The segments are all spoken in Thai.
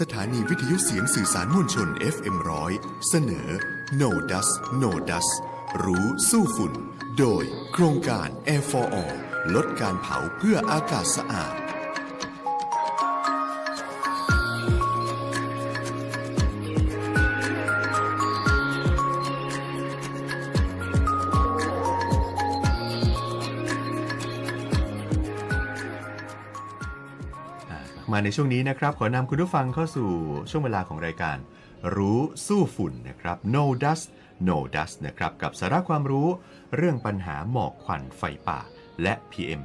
สถานีวิทยุเสียงสื่อสารมวลชน FM ร้อยเสนอ No Dust No Dust รู้สู้ฝุ่น โดยโครงการ Air for All ลดการเผาเพื่ออากาศสะอาด ในช่วงนี้นะครับขอนำคุณผู้ฟังเข้าสู่ช่วงเวลาของรายการ รู้สู้ฝุ่นนะครับ No Dust No Dust นะครับกับสาระความรู้เรื่องปัญหาหมอกควันไฟป่า และ PM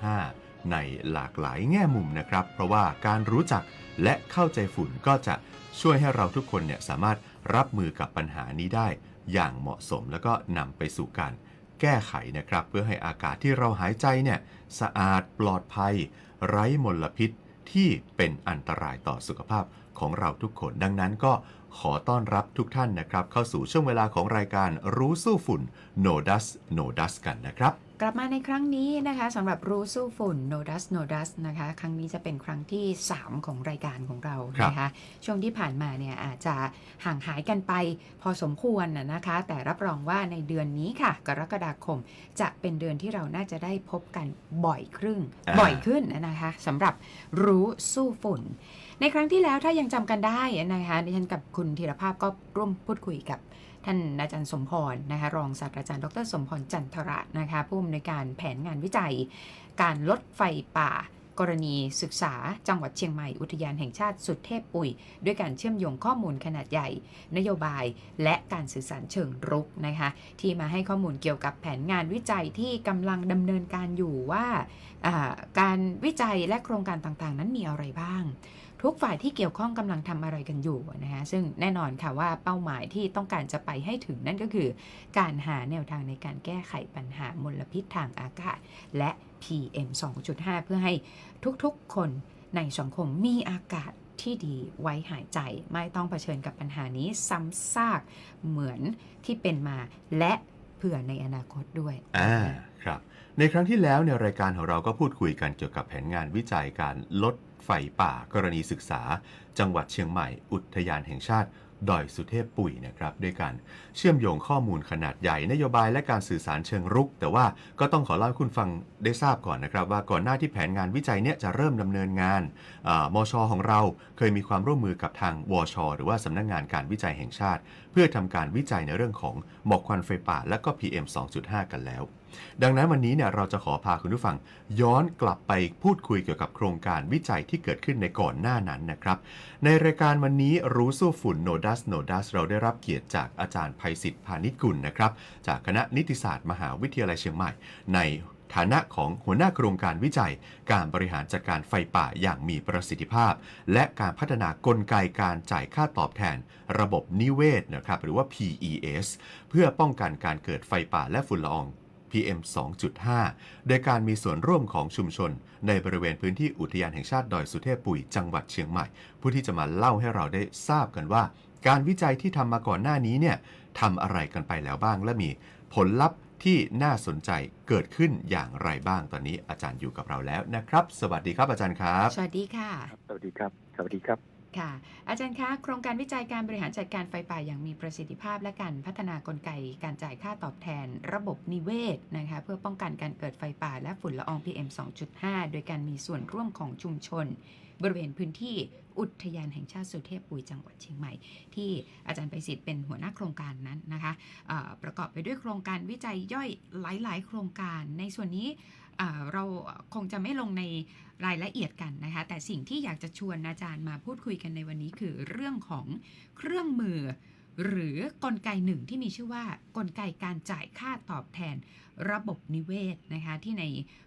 2.5 ในหลากหลายแง่มุมนะครับ เพราะว่าการรู้จักและเข้าใจฝุ่นก็จะช่วยให้เราทุกคนเนี่ยสามารถรับมือกับปัญหานี้ได้ อย่างเหมาะสมแล้วก็นำไปสู่การแก้ไขนะครับ เพื่อให้อากาศที่เราหายใจเนี่ยสะอาดปลอดภัย ไร้มลพิษ ที่เป็นอันตรายต่อสุขภาพของเราทุกคน ดังนั้นก็ขอต้อนรับทุกท่านนะครับ เข้าสู่ช่วงเวลาของรายการรู้สู้ฝุ่น No Dust No Dust กันนะครับ กลับมาในครั้งนี้นะคะสำหรับรู้สู้ฝุ่น No Dust No Dust นะคะ ครั้งนี้จะเป็นครั้งที่ 3 ของรายการของเราครับนะคะช่วงที่ผ่านมาเนี่ยอาจจะห่างหายกันไปพอสมควรนะนะคะ แต่รับรองว่าในเดือนนี้ค่ะ กรกฎาคมจะเป็นเดือนที่เราน่าจะได้พบกันบ่อยครึ่งอ่าบ่อยขึ้นนะคะสำหรับรู้สู้ฝุ่น ในครั้งที่แล้วถ้ายังจำกันได้นะคะดิฉันกับคุณธีรภาพก็ร่วมพูดคุยกับ ท่านอาจารย์สมพรนะคะรองศาสตราจารย์ดรสมพรจันทระนะคะผู้อำนวยการแผนงานวิจัย การลดไฟป่า กรณีศึกษาจังหวัดเชียงใหม่อุทยานแห่งชาติสุดเทพปุ๋ย ด้วยการเชื่อมโยงข้อมูลขนาดใหญ่ นโยบาย และการสื่อสารเชิงรุกนะคะที่มาให้ข้อมูลเกี่ยวกับแผนงานวิจัยที่กำลังดำเนินการอยู่ว่า การวิจัยและโครงการต่างๆ นั้นมีอะไรบ้าง ทุกฝ่ายที่เกี่ยวข้องกำลังทำอะไรกันอยู่นะคะซึ่งแน่นอนค่ะว่าเป้าหมายที่ต้องการจะไปให้ถึงนั่นก็คือ การหาแนวทางในการแก้ไขปัญหามลพิษทางอากาศ และ PM 2.5 เพื่อให้ทุกๆคนในสังคมมีอากาศที่ดีไว้หายใจไม่ต้องเผชิญกับปัญหานี้ซ้ำซากเหมือนที่เป็นมา และเผื่อในอนาคตด้วยอ่าครับ ในครั้งที่แล้วในรายการของเราก็พูดคุยกันเกี่ยวกับแผนงานวิจัยการลด ไฟป่ากรณีศึกษา จังหวัดเชียงใหม่ อุทยานแห่งชาติดอยสุเทพปุ๋ยนะครับด้วยการเชื่อมโยงข้อมูลขนาดใหญ่นโยบายและการสื่อสารเชิงรุก แต่ว่าก็ต้องขอเล่าให้คุณฟังได้ทราบก่อนนะครับ ว่าก่อนหน้าที่แผนงานวิจัยเนี่ยจะเริ่มดำเนินงานอ่ามชของเราเคยมีความร่วมมือกับทางวช หรือว่าสำนักงานการวิจัยแห่งชาติ เพื่อทำการวิจัยในเรื่องของหมอกควันไฟป่าและก็ PM 2.5 กันแล้ว ดังนั้นวันนี้เนี่ยเราจะขอพาคุณผู้ฟัง ย้อนกลับไปพูดคุยเกี่ยวกับโครงการวิจัยที่เกิดขึ้นในก่อนหน้านั้นนะครับ ในรายการวันนี้รู้สู้ฝุ่น No Dust No Dust เราได้รับเกียรติจากอาจารย์ภัยศิษฐ์พานิชกุลนะครับ จากคณะนิติศาสตร์ มหาวิทยาลัยเชียงใหม่ ในฐานะของหัวหน้าโครงการวิจัย การบริหารจัดการไฟป่าอย่างมีประสิทธิภาพ และการพัฒนากลไกการจ่ายค่าตอบแทน ระบบนิเวศนะครับหรือว่า PES เพื่อป้องกันการเกิดไฟป่าและฝุ่นละออง PM 2.5 โดยการมีส่วนร่วมของชุมชน ในบริเวณพื้นที่อุทยานแห่งชาติดอยสุเทพปุ๋ยจังหวัดเชียงใหม่ ผู้ที่จะมาเล่าให้เราได้ทราบกันว่า การวิจัยที่ทำมาก่อนหน้านี้เนี่ยทำอะไรกันไปแล้วบ้างและมีผลลัพธ์ที่น่าสนใจเกิดขึ้นอย่างไรบ้างตอนนี้อาจารย์อยู่กับเราแล้วนะครับ สวัสดีครับอาจารย์ครับ สวัสดีค่ะครับสวัสดีครับ สวัสดีครับ ค่ะ อาจารย์คะ โครงการวิจัยการบริหารจัดการไฟป่าอย่างมีประสิทธิภาพและการพัฒนากลไกการจ่ายค่าตอบแทน ระบบนิเวศนะคะเพื่อป้องกันการเกิดไฟป่าและฝุ่นละออง PM 2.5 โดยการมีส่วนร่วมของชุมชน บริเวณพื้นที่อุทยานแห่งชาติสุเทพปุยจังหวัดเชียงใหม่ ที่อาจารย์ไปสิทธิ์เป็นหัวหน้าโครงการนั้นนะคะประกอบไปด้วยโครงการวิจัยย่อยหลาย ๆ โครงการในส่วนนี้ เราคงจะไม่ลงในรายละเอียดกันนะคะ แต่สิ่งที่อยากจะชวนอาจารย์มาพูดคุยกันในวันนี้คือเรื่องของเครื่องมือ หรือกลไกหนึ่งที่มีชื่อว่ากลไกการจ่ายค่าตอบแทนระบบนิเวศนะคะที่ใน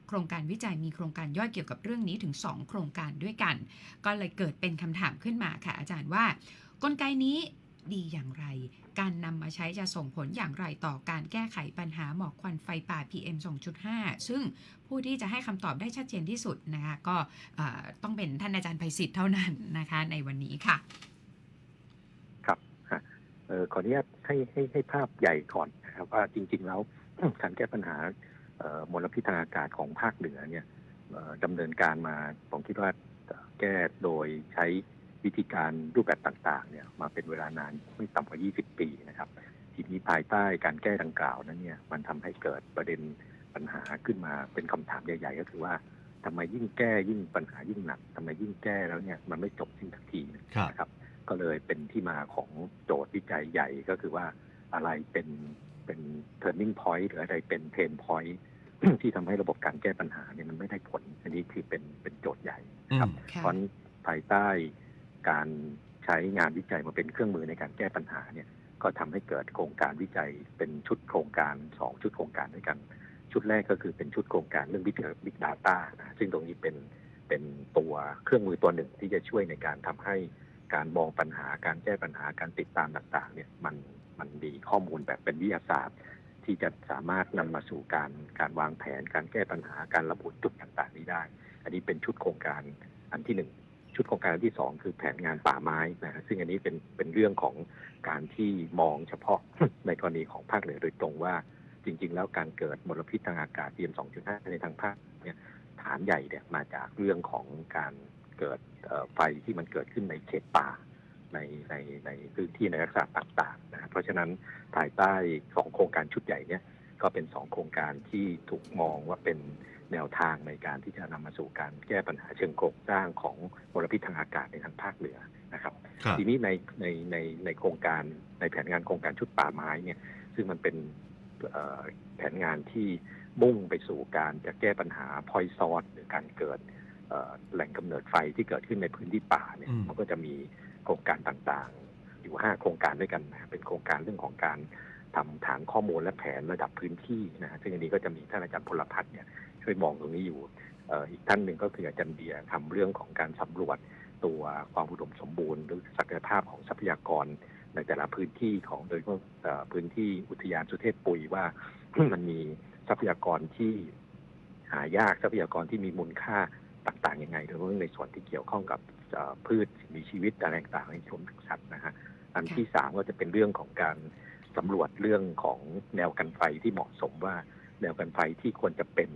โครงการวิจัยมีโครงการย่อยเกี่ยวกับเรื่องนี้ถึง 2 โครงการด้วยกัน ก็เลยเกิดเป็นคำถามขึ้นมาค่ะอาจารย์ว่า กลไกนี้ดีอย่างไร การนำมาใช้จะส่งผลอย่างไรต่อการแก้ไขปัญหาหมอกควันไฟป่า PM 2.5 ซึ่งผู้ที่จะให้คำตอบได้ชัดเจนที่สุดนะคะก็ต้องเป็นท่านอาจารย์ไพศิษฐ์เท่านั้นนะคะในวันนี้ค่ะ ครับออขออนุญาตให้ให้ให้ภาพใหญ่ก่อนนะครับว่าจริง ๆ แล้วการแก้ปัญหามลพิษทางอากาศของภาคเหนือเนี่ยดำเนินการมาผมคิดว่าแก้โดยใช้ วิธีการรูปแบบต่างๆเนี่ยมาเป็นเวลานานไม่ต่ำกว่า 20 ปีนะครับ ทีนี้ภายใต้การแก้ดังกล่าวนั้นเนี่ยมันทำให้เกิดประเด็นปัญหาขึ้นมาเป็นคำถามใหญ่ ๆ ก็คือว่าทำไมยิ่งแก้ยิ่งปัญหายิ่งหนักทำไมยิ่งแก้แล้วเนี่ยมันไม่จบสิ้นสักทีครับนะครับ ก็เลยเป็นที่มาของโจทย์วิจัยใหญ่ก็คือว่าอะไรเป็นเป็น turning point หรืออะไรเป็น pain point ที่ทำให้ระบบการแก้ปัญหาเนี่ยมันไม่ได้ผล อันนี้คือเป็นเป็นโจทย์ใหญ่อืมค่ะเพราะฉะนั้นภายใต้ การใช้งานวิจัยมาเป็นเครื่องมือในการแก้ปัญหาเนี่ยก็ทำให้เกิดโครงการวิจัยเป็นชุดโครงการสองชุดโครงการด้วยกัน ชุดแรกก็คือเป็นชุดโครงการเรื่องวิจัย Big Data นะซึ่งตรงนี้เป็นเป็นตัวเครื่องมือตัวหนึ่งที่จะช่วยในการทำให้การมองปัญหาการแก้ปัญหาการติดตามต่างๆ เนี่ยมันมันมีข้อมูลแบบเป็นวิทยาศาสตร์ ที่จะสามารถนำมาสู่การการวางแผน การแก้ปัญหาการระบุจุดต่างๆ นี้ได้ อันนี้เป็นชุดโครงการอันที่หนึ่ง ชุดโครงการที่สองคือแผนงานป่าไม้นะฮะซึ่งอันนี้เป็นเป็นเรื่องของการที่มองเฉพาะ ในกรณีของภาคเหนือโดยตรงว่า จริง ๆ แล้วการเกิดมลพิษทางอากาศ PM 2.5 ในทางภาคเนี่ยฐานใหญ่เนี่ยมาจากเรื่องของการเกิดไฟที่มันเกิดขึ้นในเขตป่าในในในพื้นที่ในลักษณะต่างๆนะฮะเพราะฉะนั้นภายใต้สองโครงการชุดใหญ่เนี่ยก็เป็นสองโครงการที่ถูกมองว่าเป็น แนวทางในการที่จะนำมาสู่การแก้ปัญหาเชิงโครงสร้างของมลพิษทางอากาศในทางภาคเหนือนะครับครับทีนี้ในในในในโครงการในแผนงานโครงการชุดป่าไม้เนี่ยซึ่งมันเป็นเอ่อแผนงานที่มุ่งไปสู่การจะแก้ปัญหาพอยซอสหรือการเกิดเอ่อแหล่งกำเนิดไฟที่เกิดขึ้นในพื้นที่ป่าเนี่ยอืมมันก็จะมีโครงการต่างๆ อยู่ห้าโครงการด้วยกันนะเป็นโครงการเรื่องของการทำฐานข้อมูลและแผนระดับพื้นที่นะฮะซึ่งอันนี้ก็จะมีท่านอาจารย์พลพัฒน์เนี่ย ช่วยมองตรงนี้อยู่อีกท่านหนึ่งก็คืออาจารย์เดียร์ทำเรื่องของการสำรวจตัวความอุดมสมบูรณ์หรือศักยภาพของทรัพยากร ในแต่ละพื้นที่ของโดยเฉพาะพื้นที่อุทยานสุเทพปุยว่ามันมีทรัพยากรที่หายากทรัพยากรที่มีมูลค่าต่างๆยังไงโดยเฉพาะในส่วนที่เกี่ยวข้องกับพืชมีชีวิตอะไรต่างๆในชมถึงสัตว์นะฮะอันที่สามก็จะเป็นเรื่องของการสำรวจเรื่องของแนวกันไฟที่เหมาะสมว่าแนวกันไฟที่ควรจะเป็น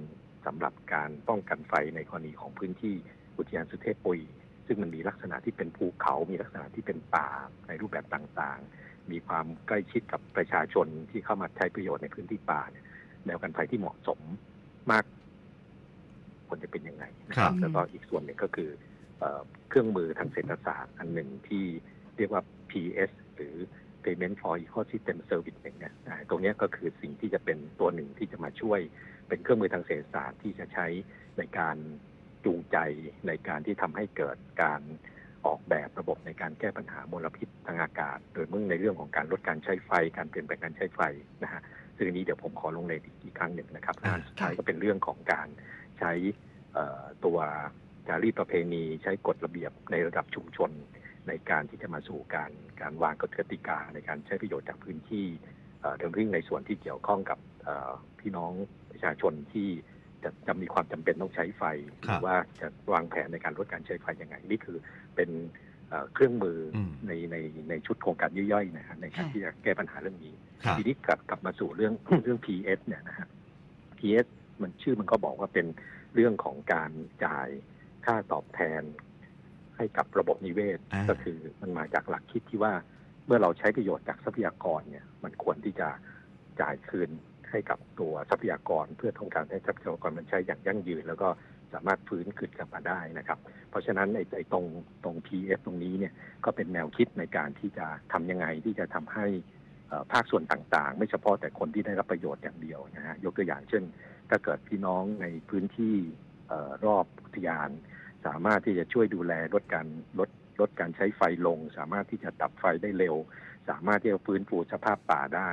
สำหรับการป้องกันไฟในกรณีของพื้นที่อุทยานสุเทพปุย ซึ่งมันมีลักษณะที่เป็นภูเขา มีลักษณะที่เป็นป่าในรูปแบบต่างๆ มีความใกล้ชิดกับประชาชนที่เข้ามาใช้ประโยชน์ในพื้นที่ป่าเนี่ยแนวกันไฟที่เหมาะสมมากควรจะเป็นยังไงนะคครัรับบแล้วก็อีกส่วนหนึ่งก็คือเอ่อเครื่องมือทางเศรษฐศาสตร์อันหนึ่งที่เรียกว่า PS หรือ Payment for Ecosystem Service เนี่ยอ่าตรงเนี้ยก็คือสิ่งที่จะเป็นตัวหนึ่งที่จะมาช่วย เป็นเครื่องมือทางเศรษฐศาสตร์ที่จะใช้ในการจูงใจในการที่ทำให้เกิดการออกแบบระบบในการแก้ปัญหามลพิษทางอากาศ โดยมุ่งในเรื่องของการลดการใช้ไฟ การเปลี่ยนแปลงการใช้ไฟนะฮะซึ่งอันนี้เดี๋ยวผมขอลงในอีกครั้งหนึ่งนะครับอ่าอันสุดท้ายก็เป็นเรื่องของการใช้ตัวจารีตประเพณีใช้กฎระเบียบในระดับชุมชน ในการที่จะมาสู่การการวางกฎกติกาในการใช้ประโยชน์จากพื้นที่ โดยเฉพาะในส่วนที่เกี่ยวข้องกับเอ่อพี่น้องประชาชนที่จะจะมีความจำเป็นต้องใช้ไฟหครัรืบอว่าจะวางแผนในการลดการใช้ไฟยังไง นี่คือเป็นเอ่อเครื่องมืออมในในในชุดโครงการย่อยๆนะฮะในการค่ะที่จะแก้ปัญหาเรื่องนี้ครับทีนี้กลับกลับมาสู่เรื่องเรื่อง PS เนี่ยนะฮะ PS มันชื่อมันก็บอกว่าเป็นเรื่องของการจ่ายค่าตอบแทนให้กับระบบนิเวศอ่าก็คือมันมาจากหลักคิดที่ว่า เมื่อเราใช้ประโยชน์จากทรัพยากรเนี่ย มันควรที่จะจ่ายคืนให้กับตัวทรัพยากร เพื่อต้องการให้ทรัพยากรมันใช้อย่างยั่งยืน แล้วก็สามารถฟื้นคืนกลับมาได้นะครับ เพราะฉะนั้นไอ้ไอตรงตรง PS ตรงนี้เนี่ยก็เป็นแนวคิดในการที่จะทำยังไงที่จะทำให้ภาคส่วนต่างๆ ไม่เฉพาะแต่คนที่ได้รับประโยชน์อย่างเดียวนะฮะยกตัวอย่างเช่น ถ้าเกิดพี่น้องในพื้นที่อรอบอุทยาน สามารถที่จะช่วยดูแลลดการลด ลดการใช้ไฟลง สามารถที่จะดับไฟได้เร็ว สามารถที่จะฟื้นฟูสภาพป่าได้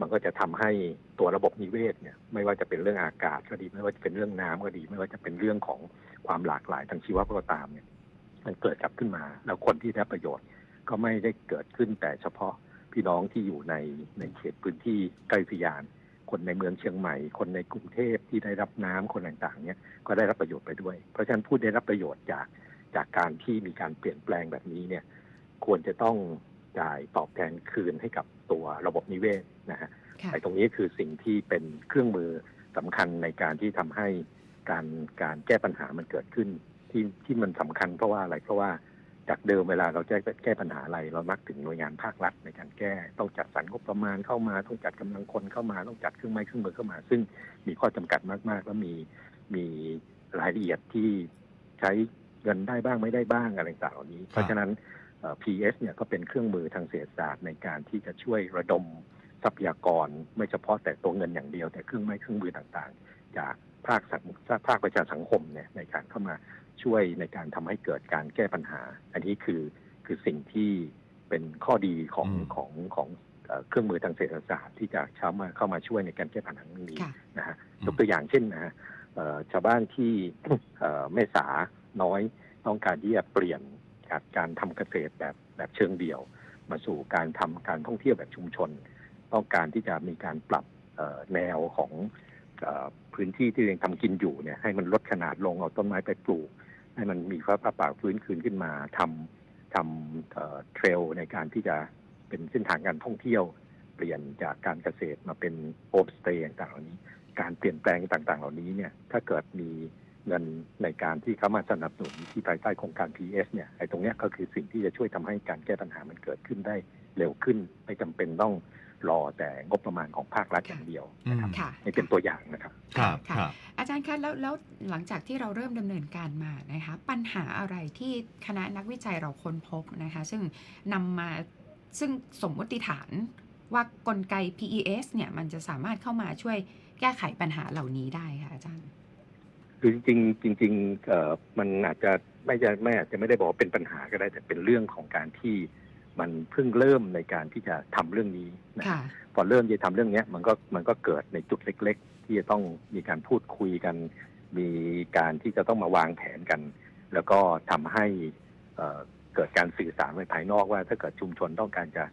มันก็จะทำให้ตัวระบบนิเวศเนี่ยไม่ว่าจะเป็นเรื่องอากาศก็ดีไม่ว่าจะเป็นเรื่องน้ำก็ดี ไม่ว่าจะเป็นเรื่องของความหลากหลายทางชีวภาพก็ตามเนี่ยมันเกิดกลับขึ้นมา แล้วคนที่ได้ประโยชน์ ก็ไม่ได้เกิดขึ้นแต่เฉพาะพี่น้องที่อยู่ในในเขตพื้นที่ใกล้อุทยานคนในเมืองเชียงใหม่ คนในกรุงเทพที่ได้รับน้ำคนต่างๆเนี่ยก็ได้รับประโยชน์ไปด้วย เพราะฉะนั้นผู้ได้รับประโยชน์จาก จากการที่มีการเปลี่ยนแปลงแบบนี้เนี่ย ควรจะต้องจ่ายตอบแทนคืนให้กับตัวระบบนิเวศนะฮะค่ะไอ้ตรงนี้คือสิ่งที่เป็นเครื่องมือสำคัญในการที่ทำให้การการแก้ปัญหามันเกิดขึ้น ที่ที่มันสำคัญเพราะว่าอะไรเพราะว่าจากเดิมเวลาเราแก้แก้ปัญหาอะไร เรามักถึงหน่วยงานภาครัฐในการแก้ ต้องจัดสรรงบประมาณเข้ามา ต้องจัดกำลังคนเข้ามา ต้องจัดเครื่องไม้เครื่องมือเข้ามา ซึ่งมีข้อจำกัดมาก ๆ แล้วมีมีรายละเอียดที่ใช้ เงินได้บ้างไม่ได้บ้างอะไรต่างๆเหล่านี้ เพราะฉะนั้นเอ่อ PS เนี่ยก็เป็นเครื่องมือทางเศรษฐศาสตร์ในการที่จะช่วยระดมทรัพยากร ไม่เฉพาะแต่ตัวเงินอย่างเดียว แต่เครื่องไม้เครื่องมือต่างๆ จากภาคสังภาคประชาสังคมเนี่ยในการเข้ามาช่วยในการทำให้เกิดการแก้ปัญหา อันนี้คือคือสิ่งที่เป็นข้อดีของอืมของของเอ่อเครื่องมือทางเศรษฐศาสตร์ที่จะเข้ามาเข้ามาช่วยในการแก้ปัญหาเรื่องนี้ค่ะนะฮะอืมยกตัวอย่างเช่นนะฮะเอ่อชาวบ้านที่เอ่อแม่สา น้อยต้องการที่จะเปลี่ยนจากการทำเกษตรแบบแบบเชิงเดี่ยว มาสู่การทำการท่องเที่ยวแบบชุมชน ต้องการที่จะมีการปรับแนวของอพื้นที่ที่ตัวเองทำกินอยู่เนี่ยให้มันลดขนาดลงเอาต้นไม้ไปปลูก ให้มันมีฟ้าป่าฟื้นคืนขึ้นมาทำทำเอ่อเทรลในการที่จะเป็นเส้นทางการท่องเที่ยว เปลี่ยนจากการเกษตรมาเป็นโฮมสเตย์ต่างๆเหล่านี้ การเปลี่ยนแปลงต่างๆ เหล่านี้เนี่ยถ้าเกิดมี เงินในการที่เขามาสนับสนุนที่ภายใต้โครงการ PS เนี่ยไอ้ตรงเนี้ยก็คือสิ่งที่จะช่วยทำให้การแก้ปัญหามันเกิดขึ้นได้เร็วขึ้น ไม่จำเป็นต้องรอแต่งบประมาณของภาครัฐอย่างเดียวนะครับค่ะนี่เป็นตัวอย่างนะครับครับค่ะครับอาจารย์คะแล้วแล้วหลังจากที่เราเริ่มดำเนินการมานะคะปัญหาอะไรที่คณะนักวิจัยเราค้นพบนะคะ ซึ่งนำมาซึ่งสมมติฐานว่ากลไก PES เนี่ยมันจะสามารถเข้ามาช่วยแก้ไขปัญหาเหล่านี้ได้ค่ะอาจารย์ คือจริงๆจริงๆเอ่อมันอาจจะไม่จะไม่อาจจะไม่ได้บอกว่าเป็นปัญหาก็ได้ แต่เป็นเรื่องของการที่มันเพิ่งเริ่มในการที่จะทำเรื่องนี้นะ ค่ะ พอเริ่มจะทำเรื่องเนี้ยมันก็มันก็เกิดในจุดเล็ก ๆ ที่จะต้องมีการพูดคุยกัน มีการที่จะต้องมาวางแผนกัน แล้วก็ทำให้เอ่อเกิดการสื่อสารไปภายนอกว่า ถ้าเกิดชุมชนต้องการจะ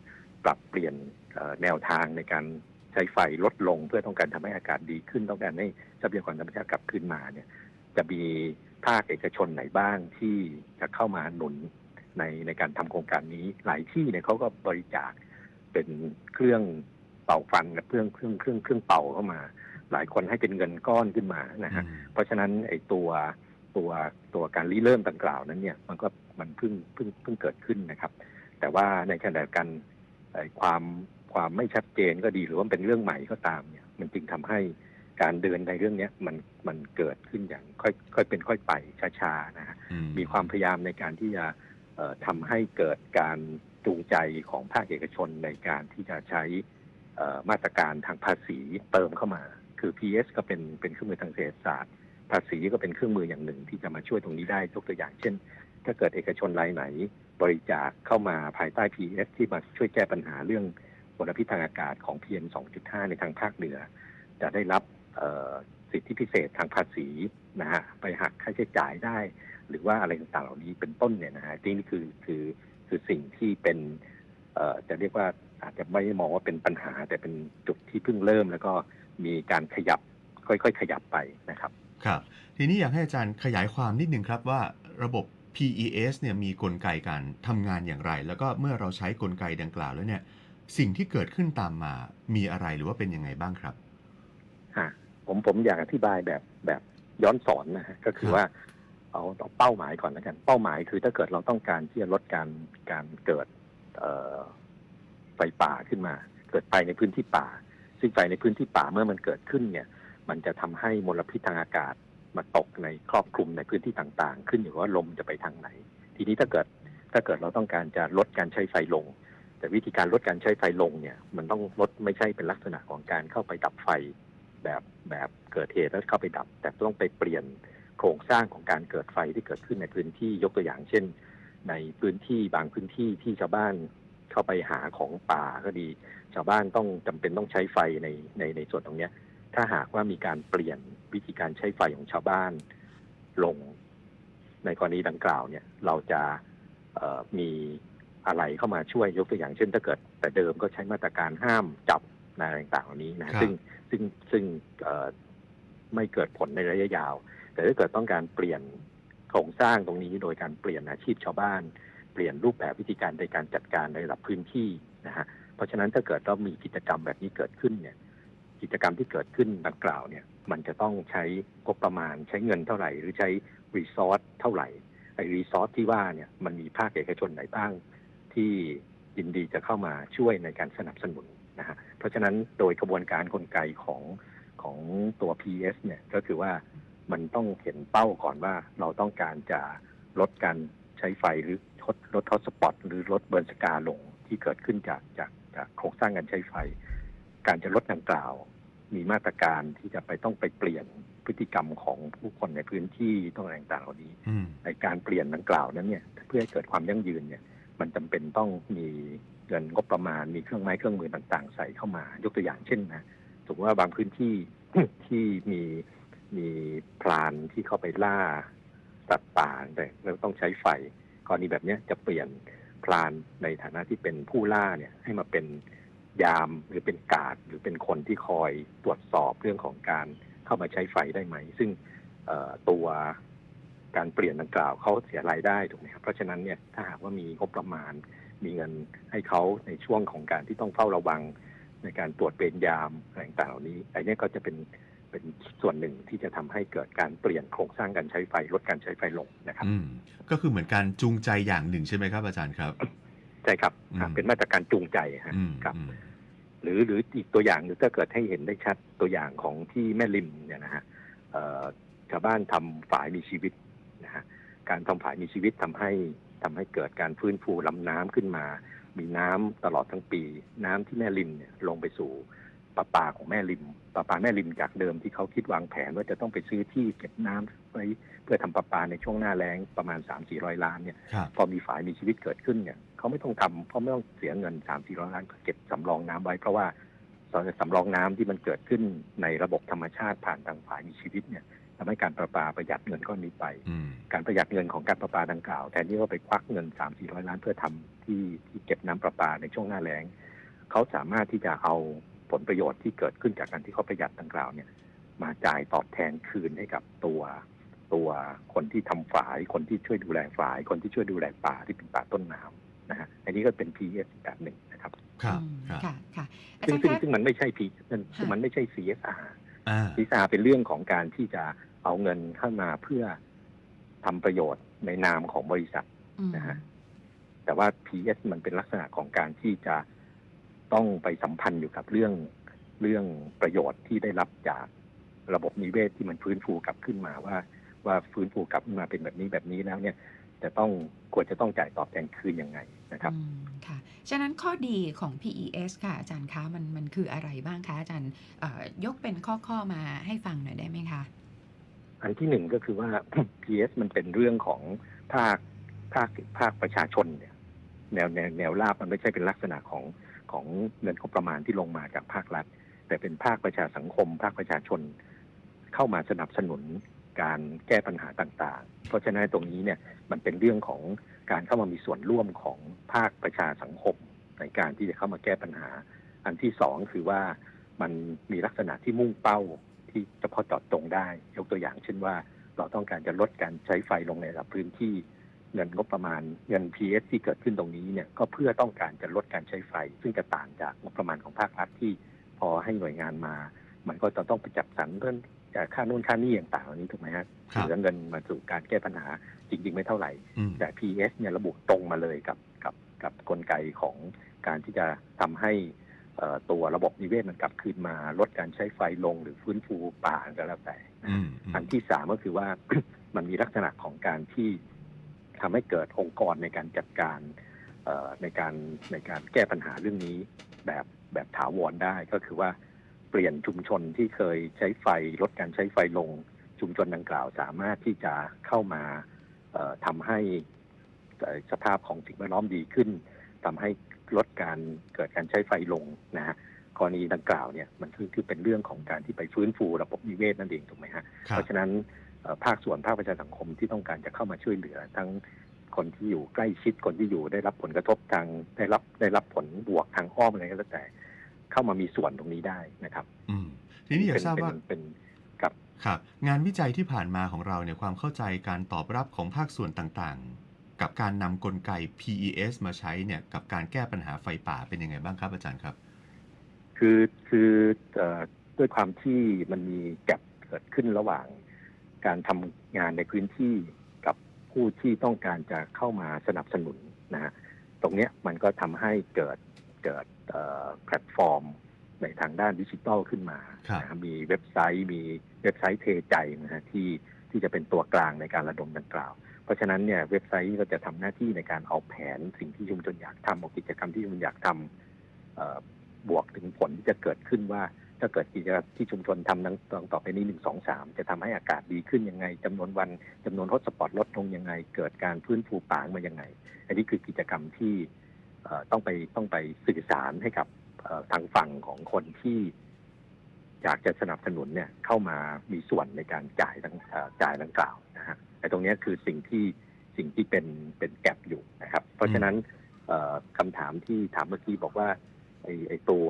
ปรับเปลี่ยนเอ่อแนวทางในการ ใช้ไฟลดลงเพื่อต้องการทำให้อากาศดีขึ้น ต้องการให้ทรัพยากรธรรมชาติกลับคืนมาเนี่ย จะมีภาคเอกชนไหนบ้างที่จะเข้ามาหนุนในในการทำโครงการนี้ หลายที่เนี่ยเขาก็บริจาคเป็นเครื่องเป่าฟันกับเครื่องเครื่องเครื่องเครื่องเป่าเข้ามา หลายคนให้เป็นเงินก้อนขึ้นมานะฮะเพราะฉะนั้นไอ้ตัวตัวตัวการริเริ่มดังกล่าวนั้นเนี่ย มันก็มันเพิ่งเพิ่งเพิ่งเกิดขึ้นนะครับ แต่ว่าในขณะเดียวกันไอ้ความ ความไม่ชัดเจนก็ดีหรือว่าเป็นเรื่องใหม่ก็ตามเนี่ย มันจึงทำให้การเดินในเรื่องเนี้ยมันมันเกิดขึ้นอย่างค่อยค่อยเป็นค่อยไปช้าๆนะฮะอืมีความพยายามในการที่จะเอ่อทำให้เกิดการจูงใจของภาคเอกชนในการที่จะใช้เอ่อมาตรการทางภาษีเติมเข้ามา คือ PS ก็เป็นเป็นเครื่องมือทางเศรษฐศาสตร์ ภาษีก็เป็นเครื่องมืออย่างหนึ่งที่จะมาช่วยตรงนี้ได้ยกตัวอย่าง เช่น ถ้าเกิดเอกชนรายไหนบริจาคเข้ามาภายใต้ PS ที่มาช่วยแก้ปัญหาเรื่องม ลพิษทางอากาศของ PM 2.5 ในทางภาคเหนือ จะได้รับสิทธิพิเศษทางภาษีนะฮะไปหักค่าใช้จ่ายได้ หรือว่าอะไรต่างๆเหล่านี้เป็นต้นเนี่ยนะฮะนี่คือคือคือสิ่งที่เป็นจะเรียกว่าอาจจะไม่มองว่าเป็นปัญหา แต่เป็นจุดที่เพิ่งเริ่ม แล้วก็มีการขยับค่อยๆ ขยับไปนะครับครับ ทีนี้อยากให้อาจารย์ขยายความนิดนึงครับว่าระบบ PES เนี่ยมีกลไกการทำงานอย่างไร แล้วก็เมื่อเราใช้กลไกดังกล่าวแล้วเนี่ย สิ่งที่เกิดขึ้นตามมามีอะไรหรือว่าเป็นยังไงบ้างครับฮะผมผมอยากอธิบายแบบแบบย้อนสอนนะฮะก็คือครับว่าเอาเอาเป้าหมายก่อนแล้วกัน เป้าหมายคือถ้าเกิดเราต้องการที่จะลดการการเกิดเอ่อไฟป่าขึ้นมา เกิดไฟในพื้นที่ป่า ซึ่งไฟในพื้นที่ป่าเมื่อมันเกิดขึ้นเนี่ย มันจะทำให้มลพิษทางอากาศมาตกในครอบคลุมในพื้นที่ต่างๆ ขึ้นอยู่ว่าลมจะไปทางไหน ทีนี้ถ้าเกิดถ้าเกิดเราต้องการจะลดการใช้ไฟลง แต่วิธีการลดการใช้ไฟลงเนี่ย มันต้องลดไม่ใช่เป็นลักษณะของการเข้าไปดับไฟแบบแบบเกิดเหตุแล้วเข้าไปดับ แต่ต้องไปเปลี่ยนโครงสร้างของการเกิดไฟที่เกิดขึ้นในพื้นที่ยกตัวอย่าง เช่น ในพื้นที่บางพื้นที่ที่ชาวบ้านเข้าไปหาของป่าก็ดี ชาวบ้านต้องจำเป็นต้องใช้ไฟในในในส่วนตรงเนี้ย ถ้าหากว่ามีการเปลี่ยนวิธีการใช้ไฟของชาวบ้านลง ในกรณีดังกล่าวเนี่ย เราจะมี อะไรเข้ามาช่วยยกตัวอย่างเช่น ถ้าเกิด แต่เดิมก็ใช้มาตรการห้ามจับในอะไรต่างๆเหล่านี้นะครับซึ่งซึ่งซึ่งเอ่อไม่เกิดผลในระยะยาว แต่ถ้าเกิดต้องการเปลี่ยนโครงสร้างตรงนี้โดยการเปลี่ยนอาชีพชาวบ้าน เปลี่ยนรูปแบบวิธีการในการจัดการในระดับพื้นที่นะฮะเพราะฉะนั้นถ้าเกิดเรามีกิจกรรมแบบนี้เกิดขึ้นเนี่ย กิจกรรมที่เกิดขึ้นดังกล่าวเนี่ย มันจะต้องใช้งบประมาณ ใช้เงินเท่าไหร่ หรือใช้รีซอสเท่าไหร่ไอ้รีซอสที่ว่าเนี่ยมันมีภาคเอกชนไหนบ้าง ที่ยินดีจะเข้ามาช่วยในการสนับสนุนนะฮะเพราะฉะนั้นโดยกระบวนการกลไกของของตัว PS เนี่ยก็คือว่ามันต้องเห็นเป้าก่อนว่าเราต้องการจะลดการใช้ไฟหรือลดลดทอสปอตหรือลดเบิร์นสกาลงที่เกิดขึ้นจากจากจากโครงสร้างการใช้ไฟ การจะลดดังกล่าว มีมาตรการที่จะไปต้องไปเปลี่ยนพฤติกรรมของผู้คนในพื้นที่ต้องอะไรต่างๆเหล่านี้อืมในการเปลี่ยนดังกล่าวนั้นเนี่ยเพื่อให้เกิดความยั่งยืนเนี่ย มันจำเป็นต้องมีเงินงบประมาณมีเครื่องไม้เครื่องมือต่างๆ ใส่เข้ามายกตัวอย่างเช่นนะสมมติว่าบางพื้นที่ที่มีมีพรานที่เข้าไปล่าสัตว์ป่าแต่แล้วต้องใช้ไฟกรณีแบบนี้จะเปลี่ยนพรานในฐานะที่เป็นผู้ล่าเนี่ย ให้มาเป็นยามหรือเป็นกาดหรือเป็นคนที่คอยตรวจสอบเรื่องของการเข้ามาใช้ไฟได้ไหม ซึ่งตัว การเปลี่ยนดังกล่าวเขาเสียรายได้ถูกไหมครับเพราะฉะนั้นเนี่ยถ้าหากว่ามีงบประมาณ มีเงินให้เขาในช่วงของการที่ต้องเฝ้าระวัง ในการตรวจเวรยามอะไรต่างๆเหล่านี้ไอ้เนี่ยก็จะเป็นเป็นส่วนหนึ่งที่จะทำให้เกิดการเปลี่ยนโครงสร้างการใช้ไฟลดการใช้ไฟลงนะครับอืมก็คือเหมือนการจูงใจอย่างหนึ่งใช่ไหมครับ อาจารย์ครับใช่ครับอืมอ่าเป็นมาตรการจูงใจฮะอืมครับอืมหรือหรืออีกตัวอย่างหนึ่งถ้าเกิดให้เห็นได้ชัดตัวอย่างของที่แม่ริมเนี่ยนะฮะเอ่อชาวบ้านทำฝายมีชีวิตนะฮะ การทำฝายมีชีวิตทำให้ทำให้เกิดการฟื้นฟูลำน้ำขึ้นมา มีน้ำตลอดทั้งปี น้ำที่แม่ริมเนี่ยลงไปสู่ประปาของแม่ริมประปาแม่ริมจากเดิมที่เขาคิดวางแผนว่าจะต้องไปซื้อที่เก็บน้ำไว้เพื่อทำประปาในช่วงหน้าแล้งประมาณ 3 4 0 0 ล้านเนี่ยครับพอมีฝายมีชีวิตเกิดขึ้นเนี่ยเขาไม่ต้องทำเพราะไม่ต้องเสียเงิน 3 4 0 0 ล้านเก็บสำรองน้ำไว้เพราะว่าตอนสำรองน้ำที่มันเกิดขึ้นในระบบธรรมชาติผ่านทางฝายมีชีวิตเนี่ย ทำให้การประปาประหยัดเงินก้อนนี้ไปอืมการประหยัดเงินของการประปาดังกล่าวแทนที่ว่าไปควักเงิน3 4 0 0ล้านเพื่อทำที่ที่เก็บน้ำประปาในช่วงหน้าแล้งเขาสามารถที่จะเอาผลประโยชน์ที่เกิดขึ้นจากการที่เขาประหยัดดังกล่าวเนี่ย มาจ่ายตอบแทนคืนให้กับตัว ตัวคนที่ทำฝาย คนที่ช่วยดูแลฝาย คนที่ช่วยดูแลป่าที่เป็นป่าต้นน้ำนะฮะอันนี้ก็เป็น PS แบบหนึ่งนะครับ ครับอืมครับค่ะค่ะอาซึ่จางรย์ซึ่งคะซึ่งมันไม่ใช่ P มันค่ะมันไม่ใช่ CSR อ่า CSR เป็นเรื่องของการที่จะเอาเงินเข้ามาเพื่อทำประโยชน์ในนามของบริษัทอืมนะฮะแต่ว่า PS มันเป็นลักษณะของการที่จะต้องไปสัมพันธ์อยู่กับเรื่องเรื่องประโยชน์ที่ได้รับจากระบบนิเวศที่มันฟื้นฟูกลับขึ้นมาว่า ว่าฟื้นฟูกลับขึ้นมาเป็นแบบนี้แบบนี้แล้วเนี่ย จะต้องควรจะต้องจ่ายตอบแทนคืนยังไงนะครับอืมค่ะ ฉะนั้นข้อดีของ PES ค่ะอาจารย์คะมันมันคืออะไรบ้างคะอาจารย์ยกเป็นข้อข้อมาให้ฟังหน่อยได้ไหมคะ อันที่หนึ่งก็คือว่า PES มันเป็นเรื่องของภาคภาคภาคประชาชนเนี่ยแนวแนวแนวราบมันไม่ใช่เป็นลักษณะของของเงินงบประมาณที่ลงมาจากภาครัฐ แต่เป็นภาคประชาสังคม ภาคประชาชน เข้ามาสนับสนุนการแก้ปัญหาต่าง ๆ เพราะฉะนั้นตรงนี้เนี่ยมันเป็นเรื่องของการเข้ามามีส่วนร่วมของภาคประชาสังคมในการที่จะเข้ามาแก้ปัญหา อันที่สองคือว่ามันมีลักษณะที่มุ่งเป้าที่เฉพาะเจาะจงได้ ยกตัวอย่าง เช่นว่าเราต้องการจะลดการใช้ไฟลงในระดับพื้นที่เงินงบประมาณเงิน PS ที่เกิดขึ้นตรงนี้เนี่ยก็เพื่อต้องการจะลดการใช้ไฟ ซึ่งจะต่างจากงบประมาณของภาครัฐที่พอให้หน่วยงานมา มันก็จะต้องไปจัดสรรเพื่อจากค่านู่นค่านี่ต่างๆเหล่านี้ถูกไหมฮะครับเหลือเงินมาสู่การแก้ปัญหา จริง ๆ ไม่เท่าไหร่อืมแต่ PS เนี่ยระบุตรงมาเลยกับกับกับกลไกของการที่จะทำให้เอ่อตัวระบบนิเวศมันกลับคืนมา ลดการใช้ไฟลงหรือฟื้นฟูป่าก็แล้วแต่นะอืฮะมอืมอันที่สามก็คือว่ามันมีลักษณะของการที่ทำให้เกิดองค์กรในการจัดการเอ่อในการในการแก้ปัญหาเรื่องนี้แบบแบบถาวรได้ก็คือว่าเปลี่ยนชุมชนที่เคยใช้ไฟลดการใช้ไฟลง ชุมชนดังกล่าวสามารถที่จะเข้ามาเอ่อ ทำให้เอ่อสภาพของสิ่งแวดล้อมดีขึ้นทำให้ลดการเกิดการใช้ไฟลงนะฮะกรณีดังกล่าวเนี่ยมันคือคือเป็นเรื่องของการที่ไปฟื้นฟูระบบนิเวศนั่นเองถูกไหมฮะครัเพบราะฉะนั้นเอ่อภาคส่วนภาคประชาสังคมที่ต้องการจะเข้ามาช่วยเหลือ ทั้งคนที่อยู่ใกล้ชิดคนที่อยู่ได้รับผลกระทบทางได้รับได้รับผลบวกทางอ้อมอะไรก็แล้วแต่ เข้ามามีส่วนตรงนี้ได้นะครับ อืมทีนี้อยากทราบเป็นว่าเป็นเป็นกับ ครับงานวิจัยที่ผ่านมาของเราเนี่ยความเข้าใจการตอบรับของภาคส่วนต่างๆ กับการนำกลไก PES มาใช้เนี่ยกับการแก้ปัญหาไฟป่าเป็นยังไงบ้างครับอาจารย์ครับ คือคือเอ่อด้วยความที่มันมีแกลบเกิดขึ้นระหว่าง การทำงานในพื้นที่กับผู้ที่ต้องการจะเข้ามาสนับสนุนนะฮะตรงเนี้ยมันก็ทำให้เกิดเกิดเอ่อแพลตฟอร์ม ในทางด้านดิจิทัลขึ้นมาครับนะฮะมีเว็บไซต์มีเว็บไซต์เทใจนะฮะที่ที่จะเป็นตัวกลางในการระดมดังกล่าว เพราะฉะนั้นเนี่ยเว็บไซต์ก็จะทำหน้าที่ในการเอาแผนสิ่งที่ชุมชนอยากทำเอากิจกรรมที่ชุมชนอยากทำเอ่อบวกถึงผลที่จะเกิดขึ้นว่าถ้าเกิดกิจกรรมที่ชุมชนทำนั้นต่อต่อไปนี้หนึ่งสองสามจะทำให้อากาศดีขึ้นยังไงจำนวนวันจำนวนฮอตสปอตลดลงยังไง เกิดการฟื้นฟูป่ามายังไง อันนี้คือกิจกรรมที่เอ่อต้องไปต้องไปสื่อสารให้กับเอ่อ ทางฝั่งของคนที่อยากจะสนับสนุนเนี่ยเข้ามามีส่วนในการจ่ายดังเอ่อจ่ายดังกล่าวนะฮะไอ้ตรงเนี้ยคือสิ่งที่สิ่งที่เป็นเป็นแกลบอยู่นะครับ เพราะฉะนั้นเอ่อคำถามที่ถามเมื่อกี้บอกว่าไอ้ไอ้ตัว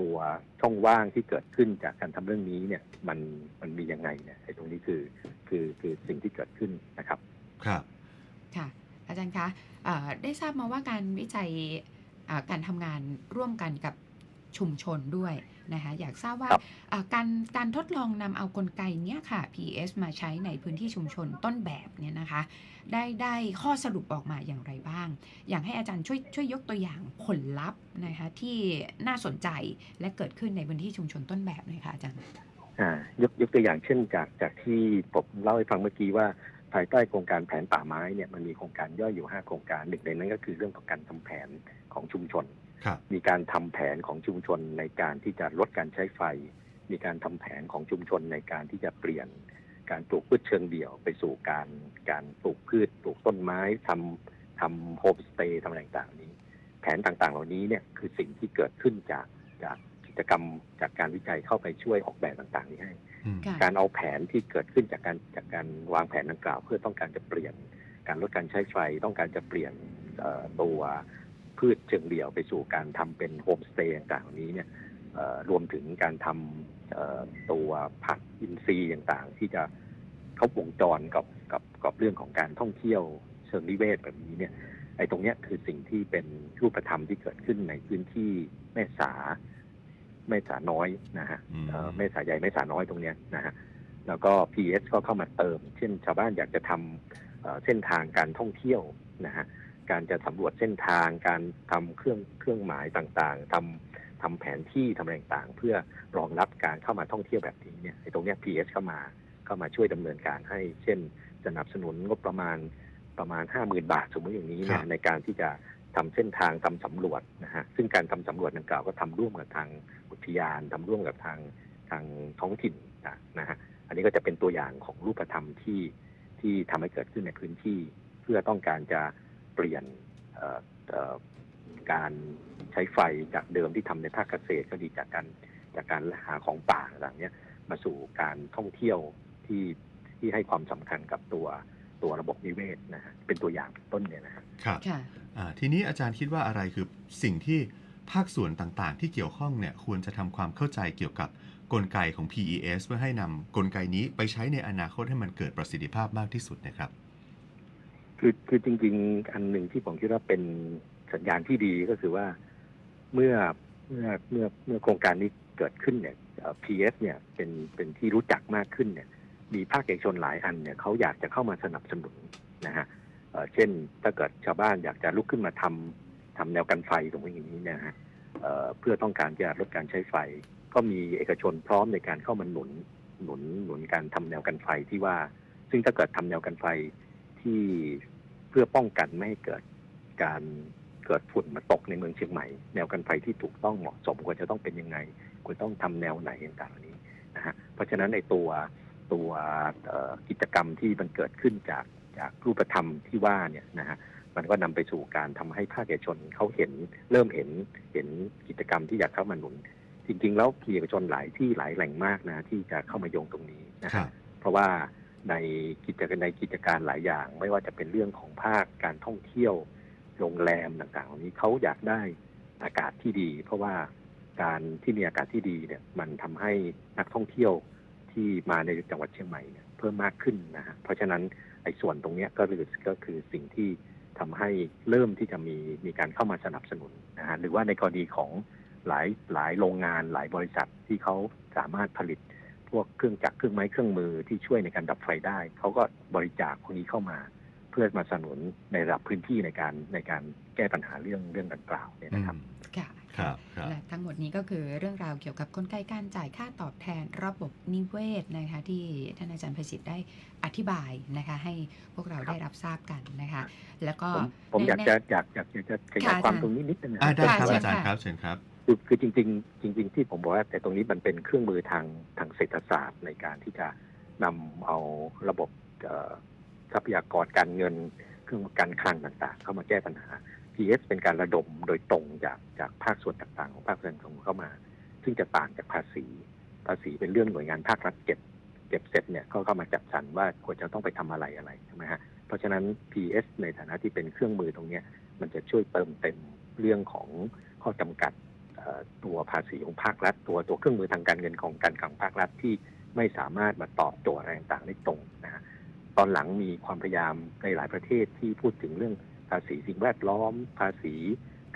ตัวช่องว่างที่เกิดขึ้นจากการทำเรื่องนี้เนี่ยมันมันมียังไงเนี่ยไอ้ตรงนี้คือคือคือสิ่งที่เกิดขึ้นนะครับ ครับค่ะอาจารย์คะเอ่อได้ทราบมาว่าการวิจัยอ่าการทำงานร่วมกันกับ ชุมชนด้วยนะคะอยากทราบว่าครับอ่าการการทดลองนำเอากลไกเนี้ยค่ะ PS มาใช้ในพื้นที่ชุมชนต้นแบบเนี่ยนะคะ ได้ได้ข้อสรุปออกมาอย่างไรบ้าง อยากให้อาจารย์ช่วยช่วยยกตัวอย่างผลลัพธ์นะคะที่น่าสนใจและเกิดขึ้นในพื้นที่ชุมชนต้นแบบหน่อยค่ะอาจารย์อ่ายกยกตัวอย่างเช่นจากจากที่ผมเล่าให้ฟังเมื่อกี้ว่าภายใต้โครงการแผนป่าไม้เนี่ยมันมีโครงการย่อยอยู่ 5 โครงการหนึ่งในนั้นก็คือเรื่องของการทำแผนของชุมชนครับ มีการทำแผนของชุมชนในการที่จะลดการใช้ไฟ มีการทำแผนของชุมชนในการที่จะเปลี่ยน การปลูกพืชเชิงเดี่ยวไปสู่การการปลูกพืช ปลูกต้นไม้ทำทำโฮมสเตย์ทำอะไรต่างๆนี้ แผนต่างๆ เหล่านี้เนี่ยคือสิ่งที่เกิดขึ้นจากจากกิจกรรมจากการวิจัยเข้าไปช่วยออกแบบต่างๆ นี้ให้อืมค่ะการเอาแผนที่เกิดขึ้นจากการจากการวางแผนดังกล่าว เพื่อต้องการจะเปลี่ยน การลดการใช้ไฟต้องการจะเปลี่ยนเอ่อตัว พืชเชิงเดี่ยวไปสู่การทำเป็นโฮมสเตย์ต่างๆเหล่านี้เนี่ยเอ่อรวมถึงการทำเอ่อตัวผักอินทรีย์ต่างๆ ที่จะเข้าวงจรกับกับกับเรื่องของการท่องเที่ยวเชิงนิเวศแบบนี้เนี่ยไอ้ตรงเนี้ยคือสิ่งที่เป็นรูปธรรมที่เกิดขึ้นในพื้นที่แม่สาแม่สาน้อยนะฮะอืมเอ่อแม่สาใหญ่แม่สาน้อยตรงเนี้ยนะฮะแล้วก็ PS ก็เข้ามาเติม เช่น ชาวบ้านอยากจะทำเอ่อเส้นทางการท่องเที่ยวนะฮะ การจะสำรวจเส้นทาง การทำเครื่องเครื่องหมายต่างๆทำทำแผนที่ทำอะไรต่างๆ เพื่อรองรับการเข้ามาท่องเที่ยวแบบนี้เนี่ยไอ้ตรงเนี้ย PS เข้ามาเข้ามาช่วยดำเนินการให้ เช่นสนับสนุนงบประมาณประมาณห้าหมื่นบาทสมมติอย่างนี้ครัเนี่ยบในการที่จะทำเส้นทางทำสำรวจนะฮะซึ่งการทำสำรวจดังกล่าวก็ทำร่วมกับทางอุทยานทำร่วมกับทางทางท้องถิ่นนะฮะอันนี้ก็จะเป็นตัวอย่างของรูปธรรมที่ที่ทำให้เกิดขึ้นในพื้นที่ เพื่อต้องการจะ เปลี่ยนเอ่อเอ่อการใช้ไฟจากเดิมที่ทำในภาคเกษตรก็ดีจากการจากการหาของป่าต่างๆเนี้ยมาสู่การท่องเที่ยวที่ที่ให้ความสำคัญกับตัวตัวระบบนิเวศนะฮะเป็นตัวอย่างเป็นต้นเนี่ยนะฮะครับค่ะอ่าทีนี้อาจารย์คิดว่าอะไรคือสิ่งที่ภาคส่วนต่างๆ ที่เกี่ยวข้องเนี่ยควรจะทำความเข้าใจเกี่ยวกับกลไกของ PES เพื่อให้นำกลไกนี้ไปใช้ในอนาคตให้มันเกิดประสิทธิภาพมากที่สุดนะครับ คือคือจริง ๆ อันหนึ่งที่ผมคิดว่าเป็นสัญญาณที่ดีก็คือว่าเมื่อเมื่อเมื่อเมื่อโครงการนี้เกิดขึ้นเนี่ยเอ่อ PS เนี่ยเป็นเป็นที่รู้จักมากขึ้นเนี่ย มีภาคเอกชนหลายอันเนี่ยเขาอยากจะเข้ามาสนับสนุนนะฮะเเช่นถ้าเกิดชาวบ้านอยากจะลุกขึ้นมาทำทำแนวกันไฟตรงนี้อย่างนี้เนะฮะเเพื่อต้องการจะลดการใช้ไฟ ก็มีเอกชนพร้อมในการเข้ามาหนุนหนุนหนุนการทำแนวกันไฟที่ว่า ซึ่งถ้าเกิดทำแนวกันไฟ ที่เพื่อป้องกันไม่ให้เกิดการเกิดฝุ่นมาตกในเมืองเชียงใหม่ แนวกันไฟที่ถูกต้องเหมาะสมควรจะต้องเป็นยังไงควรต้องทำแนวไหนต่างๆเหล่านี้นะฮะเพราะฉะนั้นในตัวตัวเอ่อกิจกรรมที่มันเกิดขึ้นจากจากรูปธรรมที่ว่าเนี่ยนะฮะมันก็นำไปสู่การทำให้ภาคเอกชนเขาเห็นเริ่มเห็นเห็นกิจกรรมที่อยากเข้ามาหนุน จริง ๆ แล้วมีเอกชนหลายที่หลายแหล่งมากนะที่จะเข้ามาโยงตรงนี้นะครัฮะบเพราะว่า ในกิจการในกิจการหลายอย่าง ไม่ว่าจะเป็นเรื่องของภาคการท่องเที่ยวโรงแรมต่างๆเหล่านี้เขาอยากได้อากาศที่ดี เพราะว่าการที่มีอากาศที่ดีเนี่ย มันทำให้นักท่องเที่ยวที่มาในจังหวัดเชียงใหม่เนี่ยเพิ่มมากขึ้นนะฮะเพราะฉะนั้นไอ้ส่วนตรงเนี้ยก็คือก็คือสิ่งที่ทำให้เริ่มที่จะมีมีการเข้ามาสนับสนุนนะฮะหรือว่าในกรณีของหลายหลายโรงงานหลายบริษัทที่เขาสามารถผลิต พวกเครื่องจักรเครื่องไม้เครื่องมือที่ช่วยในการดับไฟได้ เขาก็บริจาคพวกนี้เข้ามา เพื่อมาสนับสนุนในระดับพื้นที่ในการในการแก้ปัญหาเรื่องเรื่องดังกล่าวเนี่ยนะครับค่ะครับครับและทั้งหมดนี้ก็คือเรื่องราวเกี่ยวกับกลไกการจ่ายค่าตอบแทนระบบนิเวศนะคะที่ท่านอาจารย์ประสิทธิ์ได้อธิบายนะคะให้พวกเราได้รับทราบกันนะคะ แล้วก็ผมผมอยากในจะอยากอยากอยากจะขยายความค่ะอาจารย์ตรงนี้นิดนึงนะอ่าได้ครับค่ะอาจารย์ค่ะครับเชิญครับ คือคือจริง ๆ จริง ๆ ที่ผมบอกว่าแต่ตรงนี้มันเป็นเครื่องมือทางทางเศรษฐศาสตร์ในการที่จะนำเอาระบบเอ่อทรัพยากรการเงิน เครื่องมือการคลังต่างๆ เข้ามาแก้ปัญหา PS เป็นการระดมโดยตรงจากจากภาคส่วนต่างๆ ของภาคประชาชนเข้ามา ซึ่งจะต่างจากภาษี ภาษีเป็นเรื่องหน่วยงานภาครัฐเก็บ เก็บเสร็จเนี่ยก็เข้ามาจัดสรรว่าควรจะต้องไปทำอะไรอะไรใช่ไหมฮะ เพราะฉะนั้น PS ในฐานะที่เป็นเครื่องมือตรงเนี้ยมันจะช่วยเติมเต็มเรื่องของข้อจำกัด ตัวภาษีของภาครัฐ ตัวตัวเครื่องมือทางการเงินของการคลังภาครัฐที่ไม่สามารถมาตอบโจทย์อะไรต่างๆได้ตรงนะฮะตอนหลังมีความพยายามในหลายประเทศที่พูดถึงเรื่องภาษีสิ่งแวดล้อม ภาษี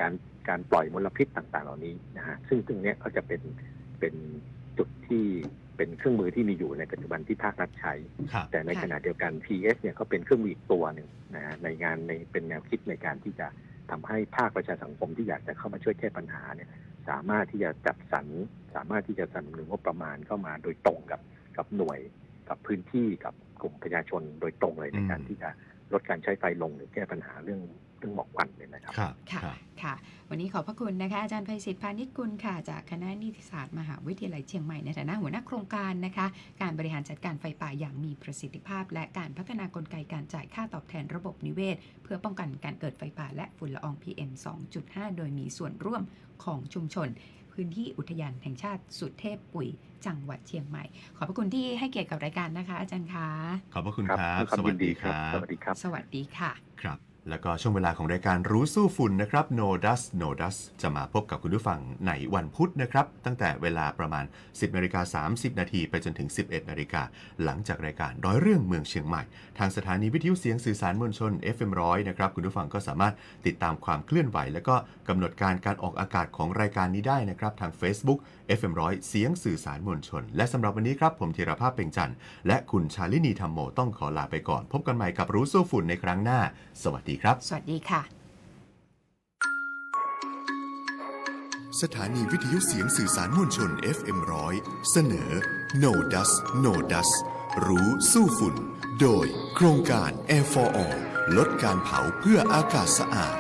การการปล่อยมลพิษต่างๆ เหล่านี้นะฮะซึ่งตรงเนี้ยก็จะเป็นเป็นจุดที่เป็นเครื่องมือที่มีอยู่ในปัจจุบันที่ภาครัฐใช้ครับแต่ในค่ะขณะเดียวกัน PS เนี่ยก็เป็นเครื่องมืออีกตัวหนึ่งนะฮะในงานในเป็นแนวคิดในการที่จะทำให้ภาคประชาสังคมที่อยากจะเข้ามาช่วยแก้ปัญหาเนี่ย สามารถที่จะจัดสรรสามารถที่จะสนับสนุนงบประมาณเข้ามาโดยตรงกับกับหน่วยกับพื้นที่กับกลุ่มประชาชนโดยตรงเลยในการอืมที่จะลดการใช้ไฟลงหรือแก้ปัญหาเรื่อง เรื่องหมอกควันเนี่ยนะครับครับค่ะครับค่ะ วันนี้ขอบพระคุณนะคะ อาจารย์ไพศิษฐ์พานิชกุลค่ะ จากคณะนิติศาสตร์มหาวิทยาลัยเชียงใหม่ในฐานะหัวหน้าโครงการนะคะ การบริหารจัดการไฟป่าอย่างมีประสิทธิภาพ และการพัฒนากลไกการจ่ายค่าตอบแทนระบบนิเวศ เพื่อป้องกันการเกิดไฟป่าและฝุ่นละออง PM 2.5 โดยมีส่วนร่วมของชุมชน พื้นที่อุทยานแห่งชาติสุเทพปุ๋ยจังหวัดเชียงใหม่ ขอบพระคุณที่ให้เกียรติกับรายการนะคะ อาจารย์คะขอบพระคุณครับครับด้วยความสวัยิสนดีดีคครับรับ สวัสดีครับ สวัสดีค่ะครับ แล้วก็ช่วงเวลาของรายการรู้สู้ฝุ่นนะครับ No Dust No Dust จะมาพบกับคุณผู้ฟังในวันพุธนะครับ ตั้งแต่เวลาประมาณ 10นาฬิกา30 นาทีไปจนถึง 11นาฬิกาหลังจากรายการร้อยเรื่องเมืองเชียงใหม่ ทางสถานีวิทยุเสียงสื่อสารมวลชน FM ร้อยนะครับ คุณผู้ฟังก็สามารถติดตามความเคลื่อนไหว และก็กำหนดการการออกอากาศของรายการนี้ได้นะครับทาง Facebook FM ร้อยเสียงสื่อสารมวลชน และสำหรับวันนี้ครับ ผมธีรภาพเป่งจันทร์และคุณชาลินีธรรมโมต้องขอลาไปก่อน พบกันใหม่กับรู้สู้ฝุ่นในครั้งหน้า สวัสดีครับ สวัสดีค่ะ สถานีวิทยุเสียงสื่อสารมวลชน FM ร้อยเสนอ No Dust No Dust รู้สู้ฝุ่น โดยโครงการ Air for All ลดการเผาเพื่ออากาศสะอาด